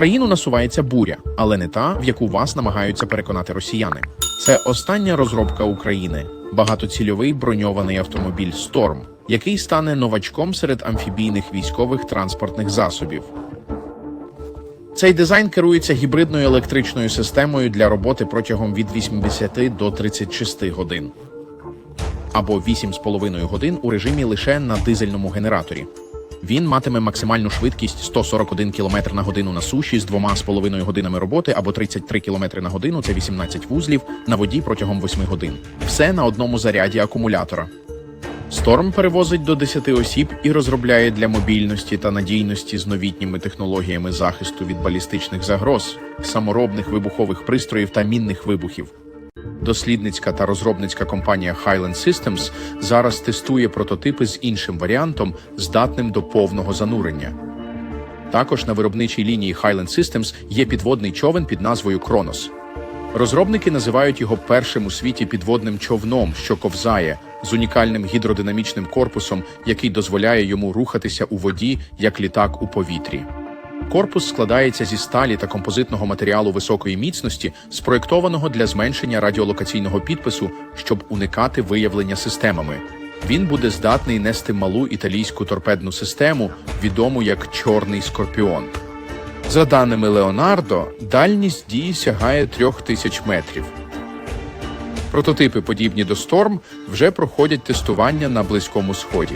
Україну насувається буря, але не та, в яку вас намагаються переконати росіяни. Це остання розробка України багатоцільовий броньований автомобіль Storm, який стане новачком серед амфібійних військових транспортних засобів. Цей дизайн керується гібридною електричною системою для роботи протягом від 80 до 36 годин або 8,5 годин у режимі лише на дизельному генераторі. Він матиме максимальну швидкість 141 км на годину на суші з 2,5 годинами роботи або 33 км на годину це 18 вузлів на воді протягом 8 годин. Все на одному заряді акумулятора. Storm перевозить до 10 осіб і розробляє для мобільності та надійності з новітніми технологіями захисту від балістичних загроз, саморобних вибухових пристроїв та мінних вибухів. Дослідницька та розробницька компанія Highland Systems зараз тестує прототипи з іншим варіантом, здатним до повного занурення. Також на виробничій лінії Highland Systems є підводний човен під назвою Кронос. Розробники називають його першим у світі підводним човном, що ковзає з унікальним гідродинамічним корпусом, який дозволяє йому рухатися у воді як літак у повітрі. Корпус складається зі сталі та композитного матеріалу високої міцності, спроєктованого для зменшення радіолокаційного підпису, щоб уникати виявлення системами. Він буде здатний нести малу італійську торпедну систему, відому як Чорний Скорпіон. За даними Леонардо, дальність дії сягає трьох тисяч метрів. Прототипи, подібні до Storm, вже проходять тестування на Близькому Сході.